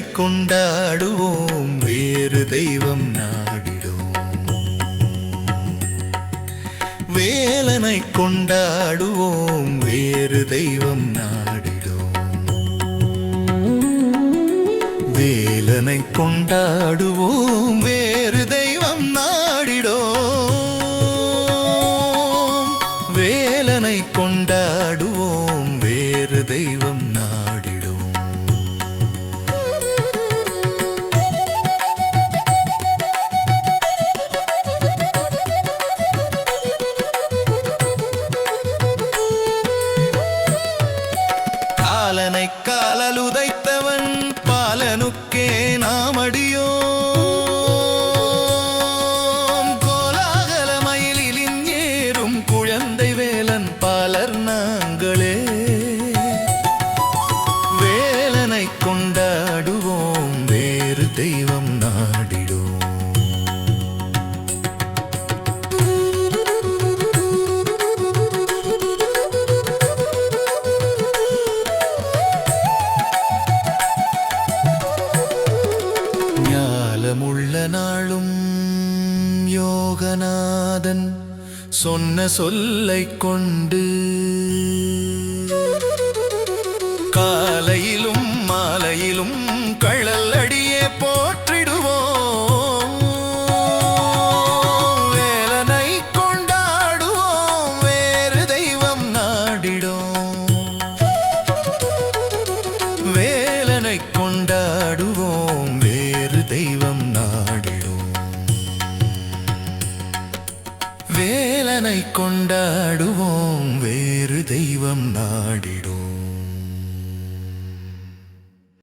கொண்டாடுவோம். வேறு தெய்வம் நாடிடும். வேலனை கொண்டாடுவோம். வேறு தெய்வம் நாடிடும். வேலனை கொண்டாடுவோம். வேறு தெய்வம் நாடிடும். வேலனை கொண்டாடுவோம். வேறு தெய்வம் பாலனை காலலுதைத்தவன் பாலனுக்கே நாமடியோம். கோலாகல மயிலின் ஏறும் குழந்தை வேலன் பாலர் நாங்களே. வேலனை கொண்டாடுவோம் வேறு தெய்வம் நாடி. நாளும் யோகநாதன் சொன்ன சொல்லை கொண்டு காலையிலும் மாலையிலும் கழல் அடியே போற்றிடுவோம். வேலனை கொண்டாடுவோம் வேறு தெய்வம் நாடிடும். வேலனை கொண்டாடுவோம் வேறு தெய்வம் நாடிடும்.